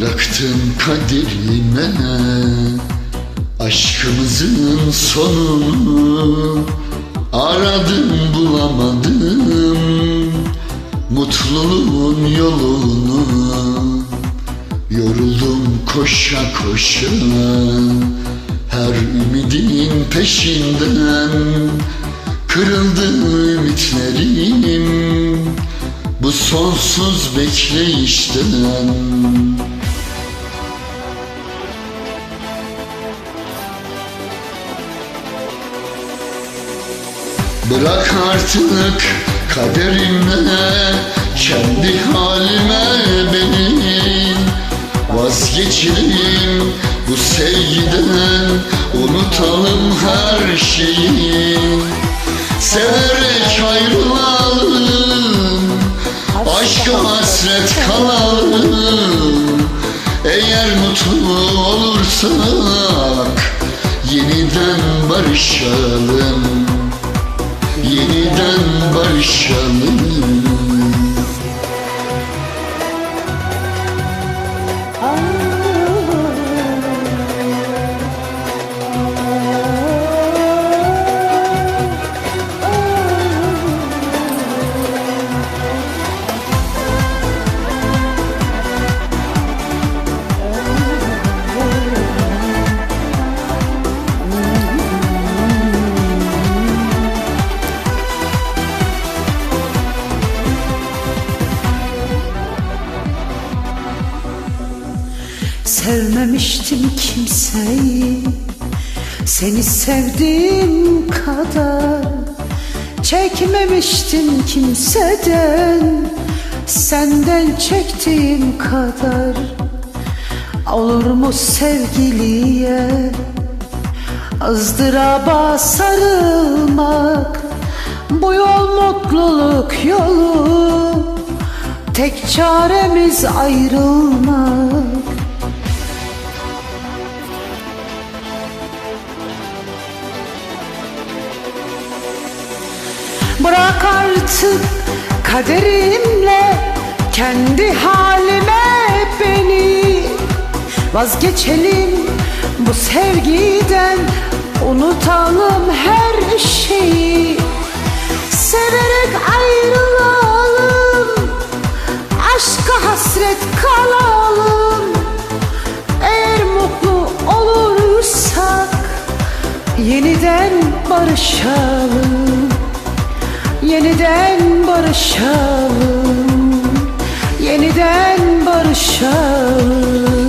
Bıraktım kaderime. Aşkımızın sonunu Aradım bulamadım. Mutluluğun yolunu Yoruldum koşa koşa. Her ümidin peşinden Kırıldı ümitlerim. Bu sonsuz bekleyişten Bırak artık kaderime Kendi halime beni. Vazgeçelim bu sevgiden Unutalım her şeyi. Severek ayrılalım Aşka hasret kalalım. Eğer mutlu olursak Yeniden barışalım Yeniden barışalım Sevmemiştim kimseyi. Seni sevdiğim kadar Çekmemiştim kimseden. Senden çektiğim kadar Olur mu sevgiliye? Izdıraba sarılmak Bu yol mutluluk yolu. Tek çaremiz ayrılmak Bırak artık kaderimle kendi halime beni. Vazgeçelim bu sevgiden unutalım her şeyi. Severek ayrılalım aşka hasret kalalım. Eğer mutlu olursak yeniden barışalım Yeniden barışalım. Yeniden barışalım